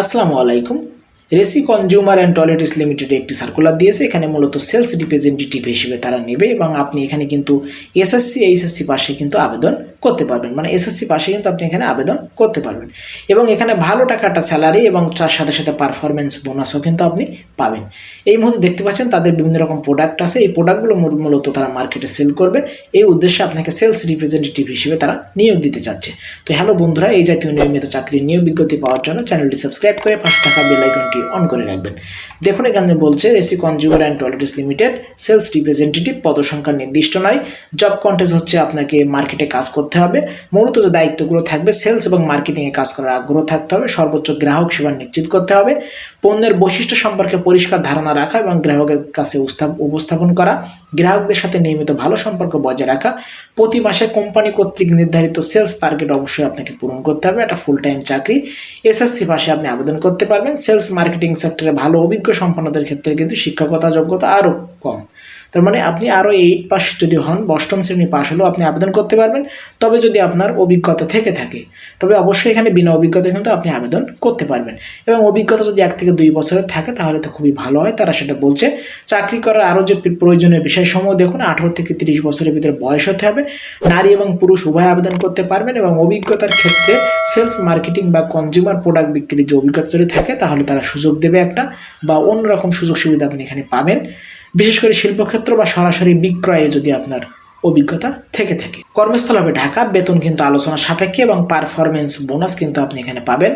আসসালামু আলাইকুম। রেসি কনজিউমার অ্যান্ড টয়লেটিস লিমিটেড একটি সার্কুলার দিয়েছে। এখানে মূলত সেলস রিপ্রেজেন্টেটিভ হিসেবে তারা নেবে এবং আপনি এখানে কিন্তু এসএসসি এইচএসসি পাশে কিন্তু আবেদন করতে পারবেন। মানে এসএসসি পাশে কিন্তু আপনি এখানে আবেদন করতে পারবেন। এবং এখানে ভালো টাকাটা স্যালারি এবং তার সাথে সাথে পারফরমেন্স বোনাসও কিন্তু আপনি পাবেন। এই মুহূর্তে দেখতে পাচ্ছেন তাদের বিভিন্ন রকম প্রোডাক্ট আছে। এই প্রোডাক্টগুলো মূল- মূলত তারা মার্কেটে সেল করবে। এই উদ্দেশ্যে আপনাকে সেলস রিপ্রেজেন্টেটিভ হিসেবে তারা নিয়োগ দিতে চাচ্ছে। তো হ্যালো বন্ধুরা, এই জাতীয় নিয়মিত চাকরির নিয়োগ বিজ্ঞপ্তি পাওয়ার জন্য চ্যানেলটি সাবস্ক্রাইব করে পাশে থাকা বেল আইকনটি অন করে রাখবেন। দেখুন, এখানে বলছে AC consumer and toiletries limited sales representative পদসংখ্যা নির্দিষ্ট নয়। জব কন্টেস্ট হচ্ছে আপনাকে মার্কেটে কাজ করতে হবে। মূলত যে দায়িত্বগুলো থাকবে সেলস এবং মার্কেটিংয়ে কাজ করার আগ্রহ থাকতে হবে। সর্বোচ্চ গ্রাহক সেবা নিশ্চিত করতে হবে। পণ্যের বৈশিষ্ট্য সম্পর্কে পরিষ্কার ধারণা রাখা এবং গ্রাহকের কাছে উপস্থাপন করা। গ্রাহকদের সাথে নিয়মিত ভালো সম্পর্ক বজায় রাখা। প্রতি মাসে কোম্পানি কর্তৃক নির্ধারিত সেলস টার্গেট অবশ্যই আপনাকে পূরণ করতে হবে। একটা ফুল টাইম চাকরি। এসএসসি পাশে আপনি আবেদন করতে পারবেন। সেলস মার্কেটিং সেক্টরে ভালো অভিজ্ঞ সম্পন্নদের ক্ষেত্রে কিন্তু শিক্ষকতা যোগ্যতা আরও কম। তার মানে আপনি আরও এইট পাস যদি হন অষ্টম শ্রেণি পাস হলেও আপনি আবেদন করতে পারবেন। তবে যদি আপনার অভিজ্ঞতা থেকে থাকে, তবে অবশ্যই এখানে বিনা অভিজ্ঞতা কিন্তু আপনি আবেদন করতে পারবেন। এবং অভিজ্ঞতা যদি এক থেকে দুই বছরের থাকে, তাহলে তো খুবই ভালো হয়। তারা সেটা বলছে, চাকরি করার আরও যে প্রয়োজনীয় বিষয়সমূহ দেখুন, আঠারো থেকে তিরিশ বছরের ভিতরে বয়স হতে হবে। নারী এবং পুরুষ উভয় আবেদন করতে পারবেন এবং অভিজ্ঞতার ক্ষেত্রে সেলস মার্কেটিং বা কনজিউমার প্রোডাক্ট বিক্রির যে অভিজ্ঞতা যদি থাকে, তাহলে তারা সুযোগ দেবে একটা, বা অন্যরকম সুযোগ সুবিধা আপনি এখানে পাবেন। বিশেষ করে শিল্পক্ষেত্র বা সরাসরি বিক্রয়ে যদি আপনার অভিজ্ঞতা থেকে থাকে। কর্মস্থল হবে ঢাকা, বেতন কিন্তু আলোচনা সাপেক্ষে এবং পারফরমেন্স বোনাস কিন্তু আপনি এখানে পাবেন।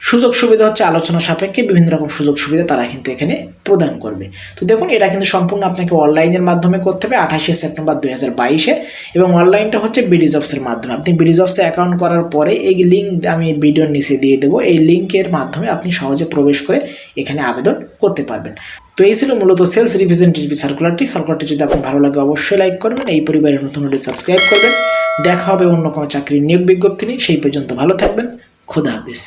সুযোগ সুবিধা হচ্ছে আলোচনা সাপেক্ষে বিভিন্ন রকম সুযোগ সুবিধা তারা কিন্তু এখানে প্রদান করবে। তো দেখুন, এটা কিন্তু সম্পূর্ণ আপনাকে অনলাইনের মাধ্যমে করতে হবে আঠাশে সেপ্টেম্বর দুই হাজার বাইশে এবং অনলাইনটা হচ্ছে বিডি জবসের মাধ্যমে। আপনি বিডি জবসে অ্যাকাউন্ট করার পরে এই লিঙ্ক আমি ভিডিওর নিচে দিয়ে দেবো। এই লিঙ্কের মাধ্যমে আপনি সহজে প্রবেশ করে এখানে আবেদন করতে পারবেন। তো এই ছিল মূলত সেলস রিপ্রেজেন্টেটিভ সার্কুলারটি সার্কুলারটি যদি আপনার ভালো লাগে অবশ্যই লাইক করবেন। এই পরিবারের নতুন হলে সাবস্ক্রাইব করবেন। দেখা হবে অন্য কোনো চাকরির নিয়োগ বিজ্ঞপ্তি নেই সেই পর্যন্ত ভালো থাকবেন। খোদা হাফিজ।